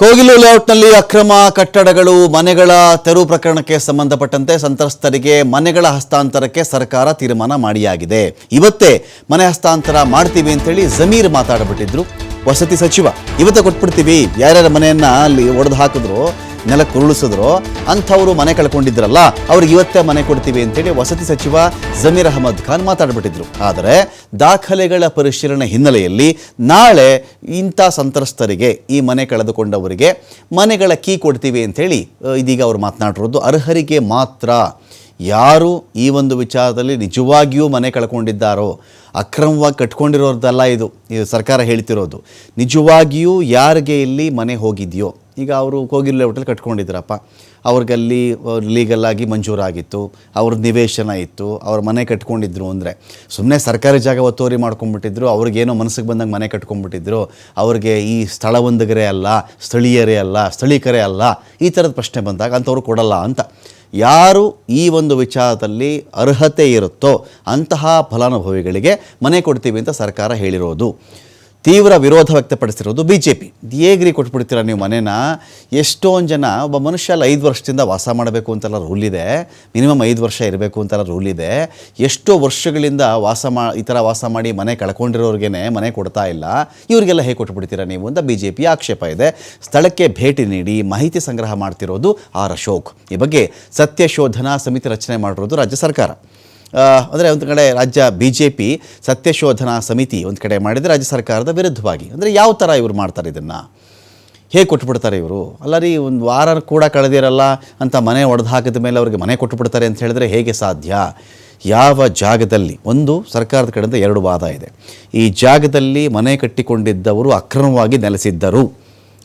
ಕೋಗಿಲು ಲೇಔಟ್ನಲ್ಲಿ ಅಕ್ರಮ ಕಟ್ಟಡಗಳು, ಮನೆಗಳ ತೆರವು ಪ್ರಕರಣಕ್ಕೆ ಸಂಬಂಧಪಟ್ಟಂತೆ ಸಂತ್ರಸ್ತರಿಗೆ ಮನೆಗಳ ಹಸ್ತಾಂತರಕ್ಕೆ ಸರ್ಕಾರ ತೀರ್ಮಾನ ಮಾಡಿಯಾಗಿದೆ. ಇವತ್ತೇ ಮನೆ ಹಸ್ತಾಂತರ ಮಾಡ್ತೀವಿ ಅಂತೇಳಿ ಜಮೀರ್ ಮಾತಾಡ್ಬಿಟ್ಟಿದ್ರು. ವಸತಿ ಸಚಿವ, ಇವತ್ತೇ ಕೊಟ್ಬಿಡ್ತೀವಿ. ಯಾರ್ಯಾರ ಮನೆಯನ್ನ ಅಲ್ಲಿ ಒಡೆದು ಹಾಕಿದ್ರು ನೆಲಕ್ಕೆ ಉರುಳಿಸಿದ್ರು ಅಂಥವರು ಮನೆ ಕಳ್ಕೊಂಡಿದ್ರಲ್ಲ, ಅವ್ರಿಗೆ ಇವತ್ತೇ ಮನೆ ಕೊಡ್ತೀವಿ ಅಂತೇಳಿ ವಸತಿ ಸಚಿವ ಜಮೀರ್ ಅಹಮದ್ ಖಾನ್ ಮಾತಾಡ್ಬಿಟ್ಟಿದ್ರು. ಆದರೆ ದಾಖಲೆಗಳ ಪರಿಶೀಲನೆ ಹಿನ್ನೆಲೆಯಲ್ಲಿ ನಾಳೆ ಇಂಥ ಸಂತ್ರಸ್ತರಿಗೆ ಈ ಮನೆ ಕಳೆದುಕೊಂಡವರಿಗೆ ಮನೆಗಳ ಕೀ ಕೊಡ್ತೀವಿ ಅಂತೇಳಿ ಇದೀಗ ಅವರು ಮಾತನಾಡಿರೋದು ಅರ್ಹರಿಗೆ ಮಾತ್ರ. ಯಾರು ಈ ಒಂದು ವಿಚಾರದಲ್ಲಿ ನಿಜವಾಗಿಯೂ ಮನೆ ಕಳ್ಕೊಂಡಿದ್ದಾರೋ, ಅಕ್ರಮವಾಗಿ ಕಟ್ಕೊಂಡಿರೋದಲ್ಲ ಇದು ಸರ್ಕಾರ ಹೇಳ್ತಿರೋದು. ನಿಜವಾಗಿಯೂ ಯಾರಿಗೆ ಇಲ್ಲಿ ಮನೆ ಹೋಗಿದೆಯೋ ಈಗ ಅವರು ಕೋಗಿಲ್ ಹೋಟೆಲ್ ಕಟ್ಕೊಂಡಿದ್ರಪ್ಪ. ಅವ್ರಿಗಲ್ಲಿ ಲೀಗಲ್ ಆಗಿ ಮಂಜೂರಾಗಿತ್ತು. ಅವ್ರ ನಿವೇಶನ ಇತ್ತು. ಅವ್ರ ಮನೆ ಕಟ್ಕೊಂಡಿದ್ರು ಅಂದರೆ. ಸುಮ್ಮನೆ ಸರ್ಕಾರಿ ಜಾಗ ಒತ್ತುವರಿ ಮಾಡ್ಕೊಂಡ್ಬಿಟ್ಟಿದ್ರು. ಅವ್ರಿಗೇನೋ ಮನಸ್ಸಿಗೆ ಬಂದಂಗೆ ಮನೆ ಕಟ್ಕೊಂಡ್ಬಿಟ್ಟಿದ್ರು. ಅವ್ರಿಗೆ ಈ ಸ್ಥಳವೊಂದಿಗರೇ ಅಲ್ಲ, ಸ್ಥಳೀಯರೇ ಅಲ್ಲ, ಸ್ಥಳೀಕರೇ ಅಲ್ಲ, ಈ ಥರದ ಪ್ರಶ್ನೆ ಬಂದಾಗ ಅಂಥವ್ರು ಕೊಡಲ್ಲ ಅಂತ. ಯಾರು ಈ ಒಂದು ವಿಚಾರದಲ್ಲಿ ಅರ್ಹತೆ ಇರುತ್ತೋ ಅಂತಹ ಫಲಾನುಭವಿಗಳಿಗೆ ಮನೆ ಕೊಡ್ತೀವಿ ಅಂತ ಸರ್ಕಾರ ಹೇಳಿರೋದು. ತೀವ್ರ ವಿರೋಧ ವ್ಯಕ್ತಪಡಿಸಿರೋದು ಬಿ ಜೆ ಪಿ ಹೇಗ್ರಿ ಕೊಟ್ಬಿಡ್ತೀರಾ ನೀವು ಮನೇನ? ಎಷ್ಟೊಂದು ಜನ ಒಬ್ಬ ಮನುಷ್ಯ ಅಲ್ಲಿ ಐದು ವರ್ಷದಿಂದ ವಾಸ ಮಾಡಬೇಕು ಅಂತೆಲ್ಲ ರೂಲ್ ಇದೆ. ಮಿನಿಮಮ್ ಐದು ವರ್ಷ ಇರಬೇಕು ಅಂತೆಲ್ಲ ರೂಲ್ ಇದೆ. ಎಷ್ಟೋ ವರ್ಷಗಳಿಂದ ವಾಸ ಮಾ, ಈ ಥರ ವಾಸ ಮಾಡಿ ಮನೆ ಕಳ್ಕೊಂಡಿರೋರ್ಗೇನೆ ಮನೆ ಕೊಡ್ತಾ ಇಲ್ಲ. ಇವರಿಗೆಲ್ಲ ಹೇಗೆ ಕೊಟ್ಬಿಡ್ತೀರಾ ನೀವು ಅಂತ ಬಿ ಜೆ ಪಿ ಆಕ್ಷೇಪ ಇದೆ. ಸ್ಥಳಕ್ಕೆ ಭೇಟಿ ನೀಡಿ ಮಾಹಿತಿ ಸಂಗ್ರಹ ಮಾಡ್ತಿರೋದು ಆರ್ ಅಶೋಕ್. ಈ ಬಗ್ಗೆ ಸತ್ಯ ಶೋಧನಾ ಸಮಿತಿ ರಚನೆ ಮಾಡಿರೋದು ರಾಜ್ಯ ಸರ್ಕಾರ. ಅಂದರೆ ಒಂದು ಕಡೆ ರಾಜ್ಯ ಬಿ ಜೆ ಪಿ ಸತ್ಯಶೋಧನಾ ಸಮಿತಿ ಒಂದು ಕಡೆ ಮಾಡಿದರೆ ರಾಜ್ಯ ಸರ್ಕಾರದ ವಿರುದ್ಧವಾಗಿ. ಅಂದರೆ ಯಾವ ಥರ ಇವರು ಮಾಡ್ತಾರೆ ಇದನ್ನು? ಹೇಗೆ ಕೊಟ್ಬಿಡ್ತಾರೆ ಇವರು? ಅಲ್ಲ ರೀ, ಒಂದು ವಾರ ಕೂಡ ಕಳೆದಿರಲ್ಲ ಅಂತ ಮನೆ ಒಡೆದು ಹಾಕಿದ ಮೇಲೆ ಅವ್ರಿಗೆ ಮನೆ ಕೊಟ್ಬಿಡ್ತಾರೆ ಅಂತ ಹೇಳಿದ್ರೆ ಹೇಗೆ ಸಾಧ್ಯ? ಯಾವ ಜಾಗದಲ್ಲಿ? ಒಂದು, ಸರ್ಕಾರದ ಕಡೆಯಿಂದ ಎರಡು ವಾದ ಇದೆ. ಈ ಜಾಗದಲ್ಲಿ ಮನೆ ಕಟ್ಟಿಕೊಂಡಿದ್ದವರು ಅಕ್ರಮವಾಗಿ ನೆಲೆಸಿದ್ದರು.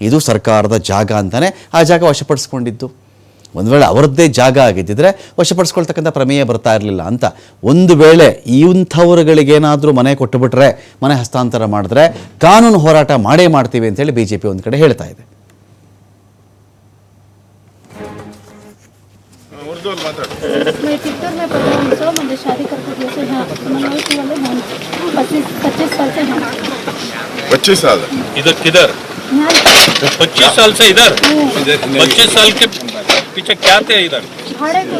ಇದು ಸರ್ಕಾರದ ಜಾಗ ಅಂತಲೇ ಆ ಜಾಗ ವಶಪಡಿಸ್ಕೊಂಡಿದ್ದು. ಒಂದು ವೇಳೆ ಅವರದ್ದೇ ಜಾಗ ಆಗಿದ್ದಿದ್ರೆ ವಶಪಡಿಸ್ಕೊಳ್ತಕ್ಕಂಥ ಪ್ರಮೇಯ ಬರ್ತಾ ಇರಲಿಲ್ಲ ಅಂತ ಒಂದು ವೇಳೆ ಇಂಥವ್ರುಗಳಿಗೇನಾದರೂ ಮನೆ ಕೊಟ್ಟುಬಿಟ್ರೆ ಮನೆ ಹಸ್ತಾಂತರ ಮಾಡಿದ್ರೆ ಕಾನೂನು ಹೋರಾಟ ಮಾಡೇ ಮಾಡ್ತೀವಿ ಅಂತೇಳಿ ಬಿ ಜೆ ಪಿ ಒಂದು ಕಡೆ ಹೇಳ್ತಾ ಇದೆ उर्दू में माताड़ मैं टिकटॉक में पता हूँ सो मुझे शादी करके जैसे हाँ मनोज वाले हैं पच्चीस पच्चीस साल से हैं पच्चीस साल इधर किधर यहाँ पच्चीस साल से इधर पच्चीस साल के पीछे क्या थे इधर? भाड़े को